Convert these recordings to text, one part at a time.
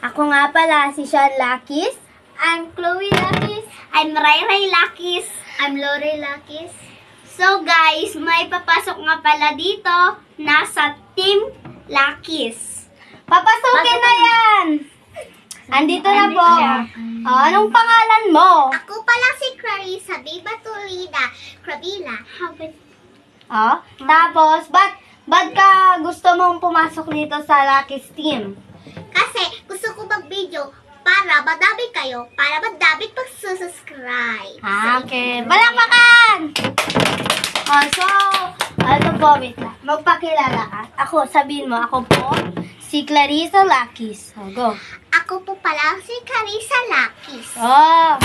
Ako nga pala si Sean Lakis. I'm Chloe Lakis. I'm Ray Ray Lakis. I'm Lori Lakis. So guys, may papasok nga pala dito. Nasa Team Lakis. Papasukin na yan! Andito na po. Oh, anong pangalan mo? Ako pala si Clarissa Biba Tulida. Cravila. Oh, tapos, ba't, ba't ka gusto mong pumasok dito sa Lakis team? Kasi gusto ko mag-video para madami kayo, para madami pag-subscribe. Ah, okay. Balakpakan! Oh, so, ano po, wait lang. Magpakilala ka. Ako, sabihin mo, ako po, si Clarissa Lakis. Oh, go. Ako po pala si Carissa Lakis. Oh.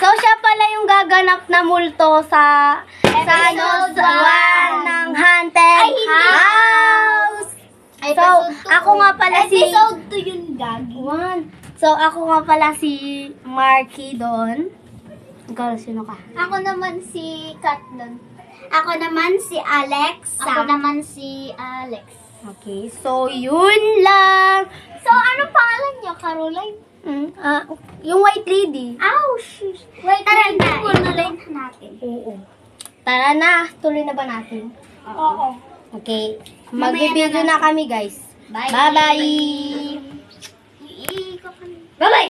So, siya pala yung gaganap na multo sa sa ano, Episode sa ako nga pala si... Episode 2 yun, Gagi. One. So, ako nga pala si Marky doon. Ikaw, sino ka? Ako naman si Katlon. Ako naman si Alex. Ako naman si Alex. Okay, so yun lang. So, anong pangalan niyo, Caroline? Mm, ah, yung white lady. Ow, shush. Wait, Tara na, ituloy natin. Oo. Tara na, tuloy na ba natin? Oo. Okay. Na na kami, guys. 拜拜。